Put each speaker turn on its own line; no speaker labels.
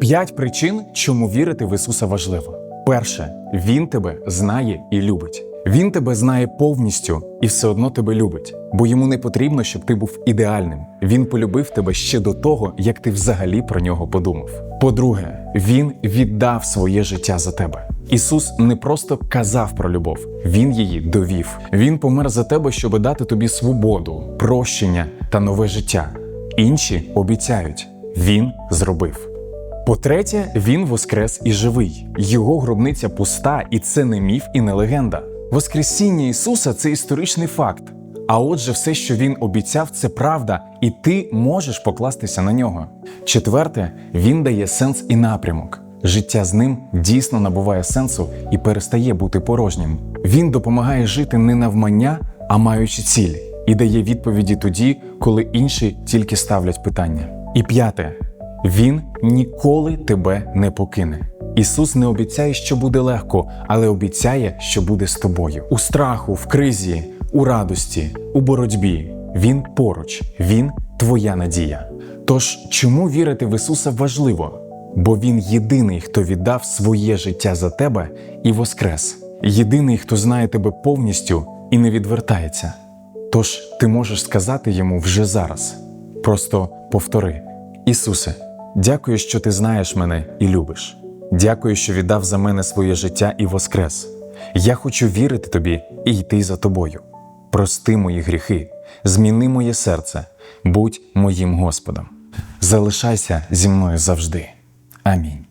П'ять причин, чому вірити в Ісуса важливо. Перше, Він тебе знає і любить. Він тебе знає повністю і все одно тебе любить, бо йому не потрібно, щоб ти був ідеальним. Він полюбив тебе ще до того, як ти взагалі про нього подумав. По-друге, він віддав своє життя за тебе. Ісус не просто казав про любов, Він її довів. Він помер за тебе, щоб дати тобі свободу, прощення та нове життя. Інші обіцяють, Він зробив. По-третє, він воскрес і живий. Його гробниця пуста, і це не міф і не легенда. Воскресіння Ісуса це історичний факт. А отже, все, що він обіцяв, це правда, і ти можеш покластися на нього. Четверте, він дає сенс і напрямок. Життя з ним дійсно набуває сенсу і перестає бути порожнім. Він допомагає жити не навмання, а маючи цілі, і дає відповіді тоді, коли інші тільки ставлять питання. І п'яте, він ніколи тебе не покине. Ісус не обіцяє, що буде легко, але обіцяє, що буде з тобою. У страху, в кризі, у радості, у боротьбі. Він поруч, Він твоя надія. Тож, чому вірити в Ісуса важливо? Бо Він єдиний, хто віддав своє життя за тебе і воскрес. Єдиний, хто знає тебе повністю і не відвертається. Тож ти можеш сказати йому вже зараз. Просто повтори: Ісусе, дякую, що ти знаєш мене і любиш. Дякую, що віддав за мене своє життя і воскрес. Я хочу вірити тобі і йти за тобою. Прости мої гріхи, зміни моє серце, будь моїм Господом. Залишайся зі мною завжди. Амінь.